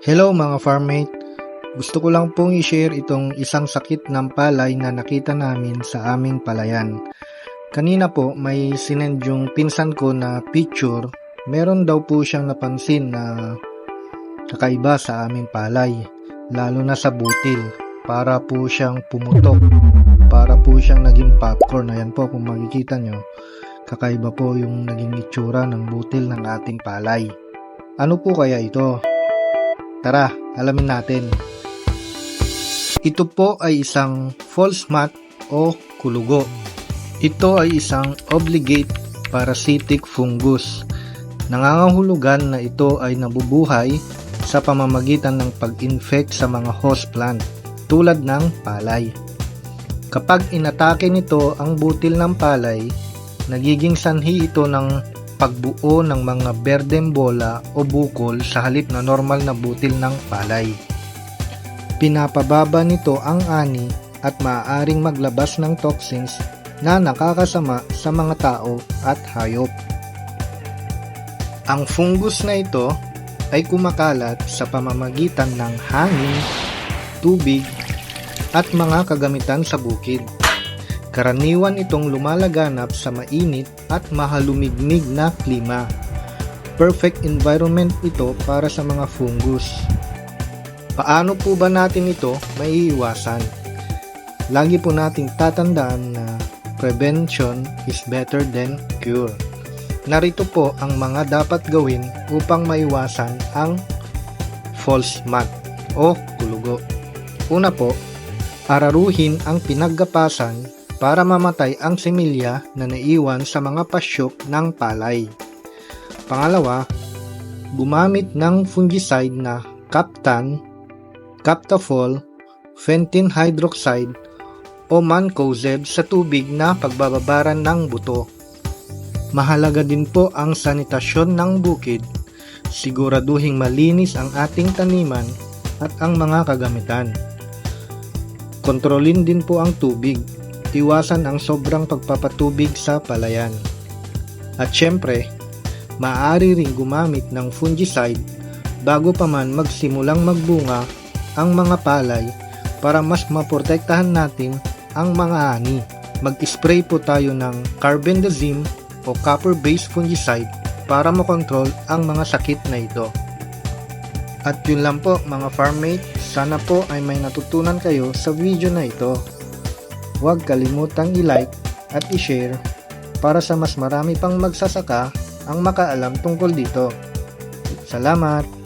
Hello mga farmmate! Gusto ko lang pong i-share itong isang sakit ng palay na nakita namin sa aming palayan. Kanina po may sinend yung pinsan ko na picture. Meron daw po siyang napansin na kakaiba sa aming palay. Lalo na sa butil. Para po siyang pumutok. Para po siyang naging popcorn. Ayan po kung makikita nyo. Kakaiba po yung naging itsura ng butil ng ating palay. Ano po kaya ito? Tara, alamin natin. Ito po ay isang false mat o kulugo. Ito ay isang obligate parasitic fungus. Nangangahulugan na ito ay nabubuhay sa pamamagitan ng pag-infect sa mga host plant tulad ng palay. Kapag inatake nito ang butil ng palay, nagiging sanhi ito ng pagbuo ng mga berdeng bola o bukol sa halip na normal na butil ng palay. Pinapababa nito ang ani at maaaring maglabas ng toxins na nakakasama sa mga tao at hayop. Ang fungus na ito ay kumakalat sa pamamagitan ng hangin, tubig, at mga kagamitan sa bukid. Karaniwan itong lumalaganap sa mainit at mahalumigmig na klima. Perfect environment ito para sa mga fungus. Paano po ba natin ito maiiwasan? Lagi po nating tatandaan na prevention is better than cure. Narito po ang mga dapat gawin upang maiwasan ang false mat o kulugo. Una po, araruhin ang pinaggapasan para mamatay ang similya na naiwan sa mga pasyok ng palay. Pangalawa, gumamit ng fungicide na Captan, Captafol, Fentin hydroxide o Mancozeb sa tubig na pagbababaran ng buto. Mahalaga din po ang sanitasyon ng bukid. Siguraduhing malinis ang ating taniman at ang mga kagamitan. Kontrolin din po ang tubig. Iwasan ang sobrang pagpapatubig sa palayan. At syempre, maaari ring gumamit ng fungicide bago pa man magsimulang magbunga ang mga palay para mas maprotektahan natin ang mga ani. Mag-spray po tayo ng carbendazim o copper-based fungicide para makontrol ang mga sakit na ito. At yun lang po mga farmmate, sana po ay may natutunan kayo sa video na ito. Huwag kalimutang i-like at i-share para sa mas marami pang magsasaka ang makaalam tungkol dito. Salamat!